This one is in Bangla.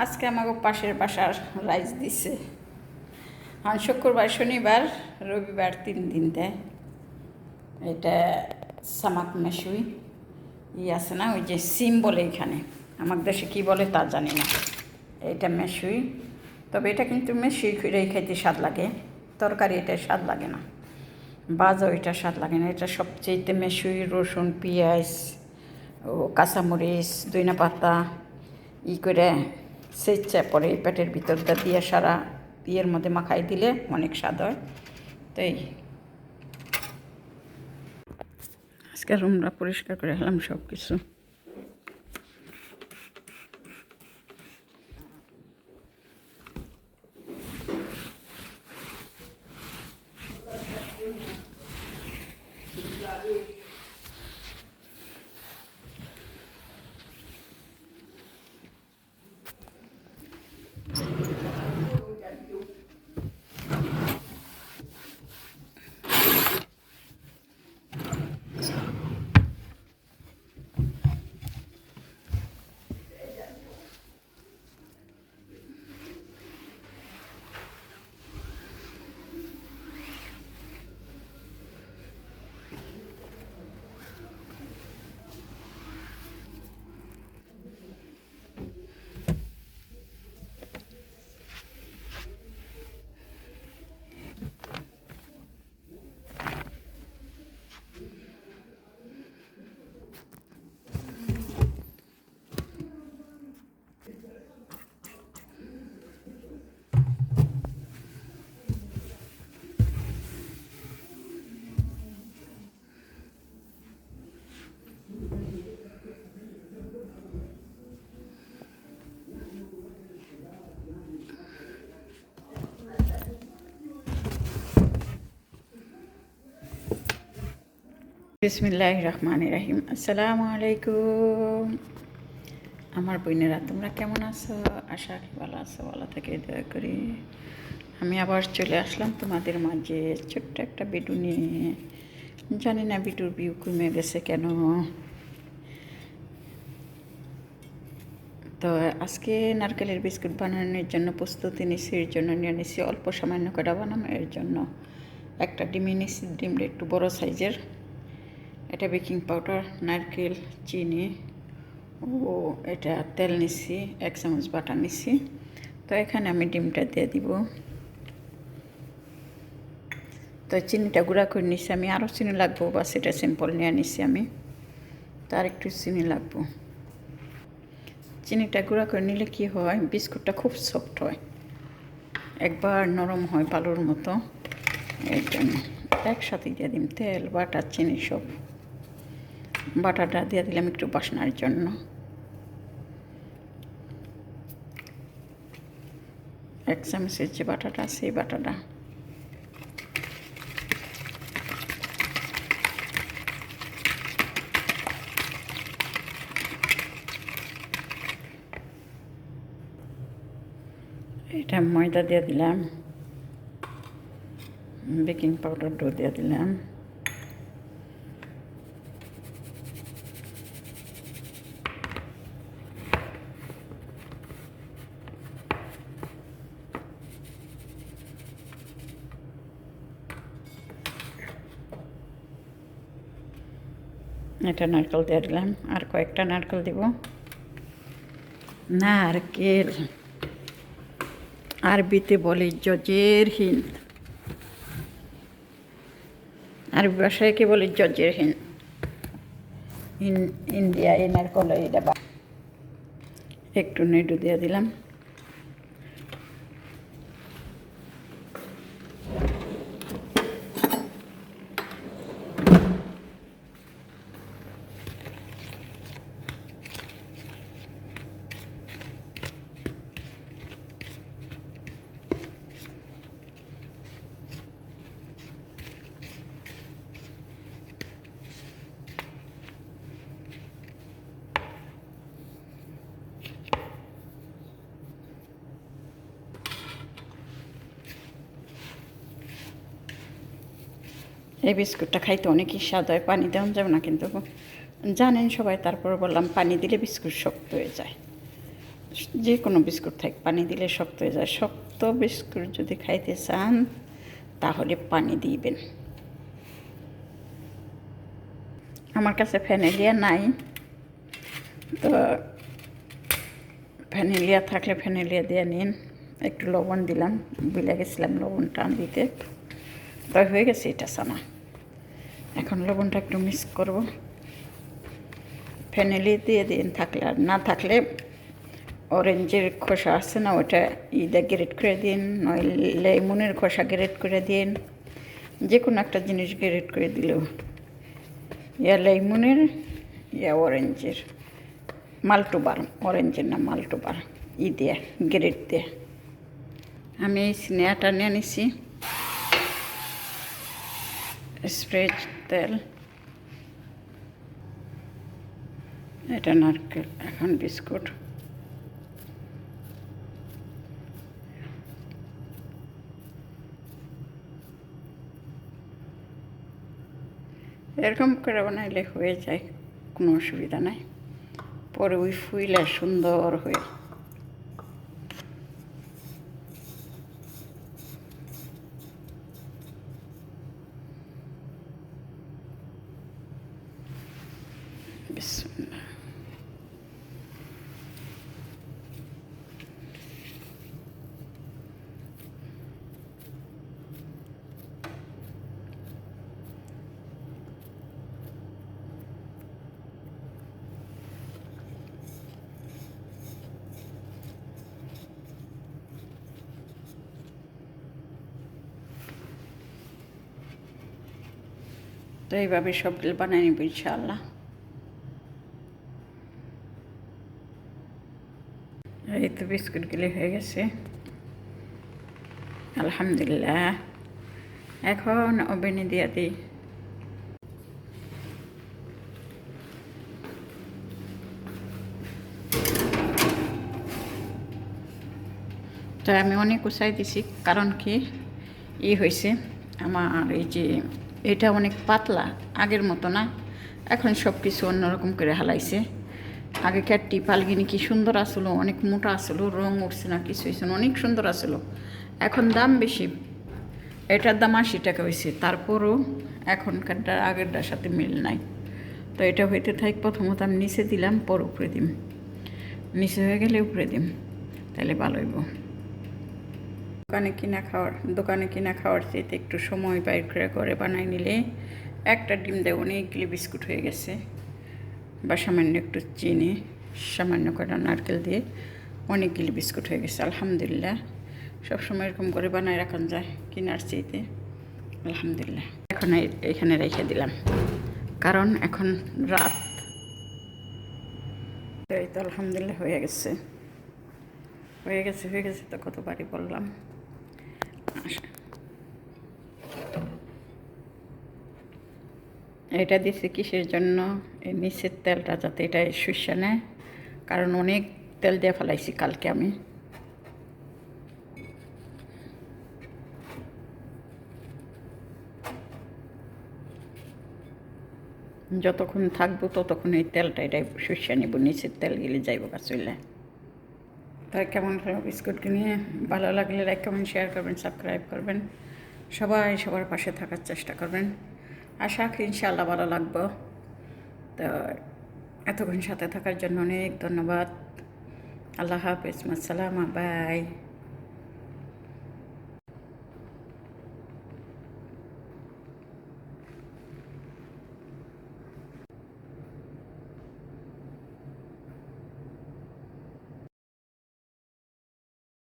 আজকে আমাকে পাশের বাসার রাইস দিছে। আর শুক্রবার, শনিবার, রবিবার তিন দিন দেয়। এটা সামাক মেশুই। ই আছে না, ওই যে সিম বলে এখানে। আমার দেশে কী বলে তা জানি না। এটা মেশুই। তবে এটা কিন্তু মেশুই খুঁড়েই খাইতে স্বাদ লাগে। তরকারি এটা স্বাদ লাগে না। বাজাও এটা স্বাদ লাগে না। এটা সবচেয়েতে মেশুই, রসুন, পেঁয়াজ, ও কাঁচামরিচ, দইনা পাতা, ই করে সেচা পরে এই পেটের ভিতরটা দিয়ে সারা ইয়ের মধ্যে মাখাই দিলে অনেক স্বাদ হয়। তো এই আজকে রুমটা পরিষ্কার করে হলাম সব কিছু বিসমিল্লাহ রহমান রাহিম। আসসালামু আলাইকুম। আমার বোনেরা, তোমরা কেমন আছো? আশা করি ভালো আছো, ভালো থেকে দয়া করি। আমি আবার চলে আসলাম তোমাদের মাঝে ছোট্ট একটা বিটু নিয়ে। জানি না বিটুর বিউ কমে গেছে কেন। তো আজকে নারকেলের বিস্কুট বানানোর জন্য, প্রস্তুতি নিচ্ছি এর জন্য নিয়ে নিচ্ছি অল্প সামান্য কটা বানাবো, এর জন্য একটা ডিমে নিচ্ছি ডিমটা একটু বড় সাইজের। এটা বেকিং পাউডার, নারকেল, চিনি ও এটা তেল নিছি, এক চামচ বাটা নিচ্ছি তো এখানে আমি ডিমটা দিয়ে দিব। তো চিনিটা গুঁড়া করে নিছি আমি। আরও চিনি লাগবো বা সেটা সিম্পল নিয়ে নিছি আমি। তার একটু চিনি লাগবো। চিনিটা গুঁড়া করে নিলে কি হয়, বিস্কুটটা খুব সফট হয়। একবার নরম হয় বালুর মতো। এর জন্য একসাথে দিয়ে দিম তেল, বাটার, চিনি সব। বাটাটা দিয়ে দিলাম একটু বাসনার জন্য। এক চামচের যে বাটাটা সেই বাটাটা। এটা ময়দা দিয়ে দিলাম। বেকিং পাউডার ডো দিয়ে দিলাম। এটা নারকেল দিয়ে দিলাম। আর কয়েকটা নারকেল দিব। নারকেল। আরবিতে বলে জজের হিন্দ আরবি ভাষায় কি বলে জজের ইন ইন্ডিয়া এই নারকেল এটা একটু নেডু দিয়ে দিলাম। এই বিস্কুটটা খাইতে অনেকই স্বাদ হয়, পানি দেওয়া যাবে না কিন্তু জানেন সবাই, তারপর বললাম, পানি দিলে বিস্কুট শক্ত হয়ে যায়। যে কোনো বিস্কুট থাক, পানি দিলে শক্ত হয়ে যায়। শক্ত বিস্কুট যদি খাইতে চান, তাহলে পানি দিবেন। আমার কাছে ফ্যানেলিয়া নাই। তো ফ্যানেলিয়া থাকলে ফ্যানেলিয়া দিয়ে নিন। একটু লবণ দিলাম বিলে গেছিলাম লবণটা দিতে। তাই হয়ে গেছে এটা সানা। এখন লবণটা একটু মিক্স করব। ফ্যানেলি দিয়ে দিন থাকলে আর না থাকলে অরেঞ্জের খোসা আছে না, ওটা ইদা গ্রেট করে দিন নয় লেমনের খোসা গ্রেট করে দিন। যে কোনো একটা জিনিস গ্রেট করে দিলেও। ইয়া লেমনের, ইয়া অরেঞ্জের মালটোবার অরেঞ্জের না মালটোবার। ই দিয়ে গ্রেট দিয়ে। আমি এই স্নেহাটা নিয়ে নিছি। স্প্রেজ তেল। এটা নারকেল, এখন বিস্কুট। এরকম করে বানাইলে হয়ে যায়, কোনো অসুবিধা নাই। পরে ওই ফুইলে সুন্দর হয়ে বিসমিল্লাহ তো এইভাবে সবগুলো বানিয়ে নিব ইনশাআল্লাহ। এই তো বিস্কুটগুলি হয়ে গেছে। আলহামদুলিল্লাহ। এখন ওভেনে দিয়ে দিই। তো আমি অনেক উৎসাহ দিছি, কারণ কি? ই হয়েছে আমার এই যে এটা অনেক পাতলা, আগের মতো না। এখন সব কিছু অন্যরকম করে হালাইছে। আগেকার টিপালগিনি কি সুন্দর আসলো, অনেক মোটা আসলো, রং উঠছে না, কিছু হয়েছে অনেক সুন্দর আসলো। এখন দাম বেশি। এটার দাম আশি টাকা হয়েছে তারপরও এখনকারটা আগেরটার সাথে মিল নাই। তো এটা হইতে থাক, প্রথমত আমি নিচে দিলাম, পর উপরে দিম। নিচে হয়ে গেলে উপরে দিম তাহলে ভালো হইব। দোকানে কিনা খাওয়ার, দোকানে কিনা খাওয়ার চাইতে একটু সময় বাইর করে করে বানাই নিলে একটা ডিম দেয় অনেকগুলি বিস্কুট হয়ে গেছে। বা সামান্য একটু চিনি, সামান্য কটা নারকেল দিয়ে অনেকগুলি বিস্কুট হয়ে গেছে, আলহামদুলিল্লাহ। সবসময় এরকম করে বানায় রাখান যায় কিনার চাইতে, আলহামদুলিল্লাহ। এখন এখানে রেখে দিলাম। কারণ এখন রাত। এই তো আলহামদুলিল্লাহ হয়ে গেছে। হয়ে গেছে হয়ে গেছে তো কতবারই বললাম। এটা দিছি কিসের জন্য? এই নিচের তেলটা যাতে এটা শুষে নেয়। কারণ অনেক তেল দিয়ে ফেলাইছি কালকে আমি। যতক্ষণ থাকব ততক্ষণ এই তেলটা এটাই শুষে নিব, নিচের তেল গেলে যাইব চলে তাই কেমন বিস্কুট নিয়ে? ভালো লাগলে লাইক কমেন্ট শেয়ার করবেন সাবস্ক্রাইব করবেন। সবাই সবার পাশে থাকার চেষ্টা করবেন। আশা করি ইনশাআল্লাহ ভালো লাগবো। তো এতক্ষণ সাথে থাকার জন্য অনেক ধন্যবাদ। আল্লাহ হাফিজ, আসসালাম বাই